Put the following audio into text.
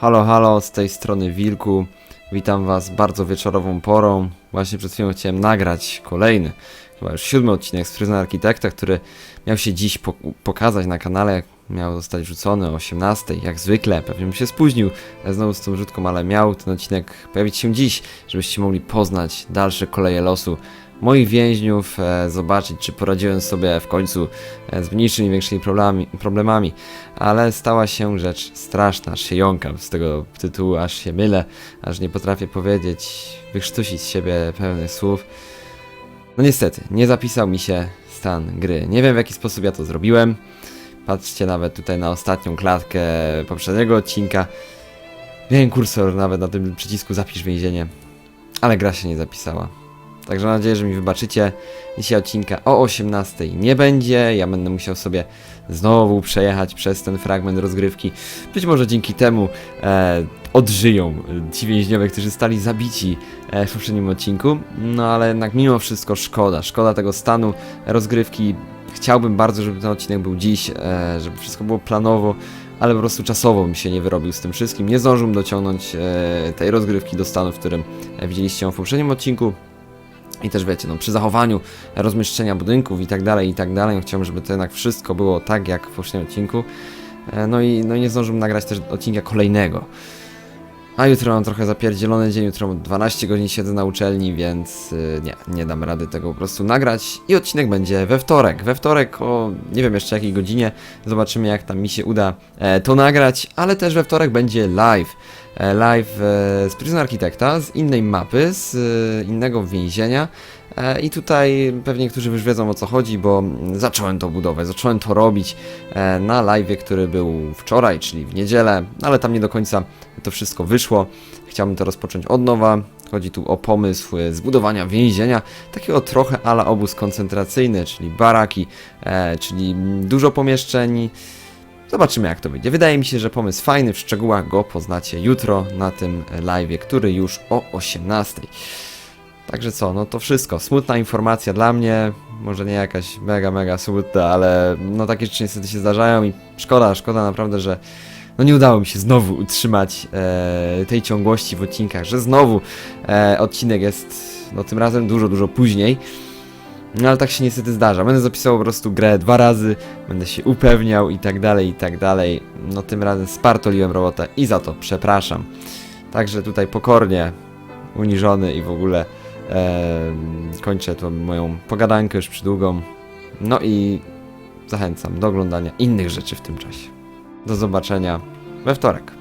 Halo, halo, z tej strony Wilku. Witam Was bardzo wieczorową porą. Właśnie przed chwilą chciałem nagrać kolejny, chyba już siódmy odcinek z Fryzna Architekta, który miał się dziś po pokazać na kanale. Miał zostać rzucony o 18, jak zwykle. Pewnie bym się spóźnił znowu z tą rzutką, ale miał ten odcinek pojawić się dziś, żebyście mogli poznać dalsze koleje losu moich więźniów, e, zobaczyć, czy poradziłem sobie w końcu e, z mniejszymi większymi problemami, problemami. Ale stała się rzecz straszna, aż się jąkam z tego tytułu, aż się mylę, aż nie potrafię powiedzieć, wykrztusić z siebie pewnych słów. No niestety, nie zapisał mi się stan gry. Nie wiem w jaki sposób ja to zrobiłem. Patrzcie nawet tutaj na ostatnią klatkę poprzedniego odcinka. Miałem kursor nawet na tym przycisku zapisz więzienie, ale gra się nie zapisała. Także mam nadzieję, że mi wybaczycie. Dzisiaj odcinka o 18 nie będzie. Ja będę musiał sobie znowu przejechać przez ten fragment rozgrywki. Być może dzięki temu e, odżyją e, ci więźniowie, którzy stali zabici e, w poprzednim odcinku. No ale jednak mimo wszystko szkoda. Szkoda tego stanu rozgrywki. Chciałbym bardzo, żeby ten odcinek był dziś, e, żeby wszystko było planowo, ale po prostu czasowo bym się nie wyrobił z tym wszystkim. Nie zdążyłbym dociągnąć e, tej rozgrywki do stanu, w którym e, widzieliście ją w poprzednim odcinku. I też wiecie, no przy zachowaniu rozmieszczenia budynków i tak dalej, i tak dalej, chciałbym, żeby to jednak wszystko było tak, jak w poprzednim odcinku. E, No i, no nie zdążyłem nagrać też odcinka kolejnego. A jutro mam trochę zapierdzielony dzień, jutro 12 godzin siedzę na uczelni, więc y, nie, nie dam rady tego po prostu nagrać. I odcinek będzie we wtorek. We wtorek o nie wiem jeszcze jakiej godzinie, zobaczymy jak tam mi się uda e, to nagrać, ale też we wtorek będzie live. E, live e, z Prison Architekta, z innej mapy, z e, innego więzienia. I tutaj pewnie niektórzy już wiedzą o co chodzi, bo zacząłem to budować, zacząłem to robić na live, który był wczoraj, czyli w niedzielę, ale tam nie do końca to wszystko wyszło. Chciałbym to rozpocząć od nowa. Chodzi tu o pomysł zbudowania więzienia, takiego trochę ala obóz koncentracyjny, czyli baraki, czyli dużo pomieszczeń. Zobaczymy jak to wyjdzie. Wydaje mi się, że pomysł fajny, w szczegółach go poznacie jutro na tym live, który już o 18. Także co, no to wszystko. Smutna informacja dla mnie, może nie jakaś mega, mega smutna, ale no takie rzeczy niestety się zdarzają i szkoda, szkoda naprawdę, że no nie udało mi się znowu utrzymać e, tej ciągłości w odcinkach, że znowu e, odcinek jest no tym razem dużo, dużo później. No ale tak się niestety zdarza. Będę zapisał po prostu grę dwa razy, będę się upewniał i tak dalej, i tak dalej. No tym razem spartoliłem robotę i za to przepraszam. Także tutaj pokornie, uniżony i w ogóle e, kończę tą moją pogadankę już przydługą. No i zachęcam do oglądania innych rzeczy w tym czasie. Do zobaczenia we wtorek.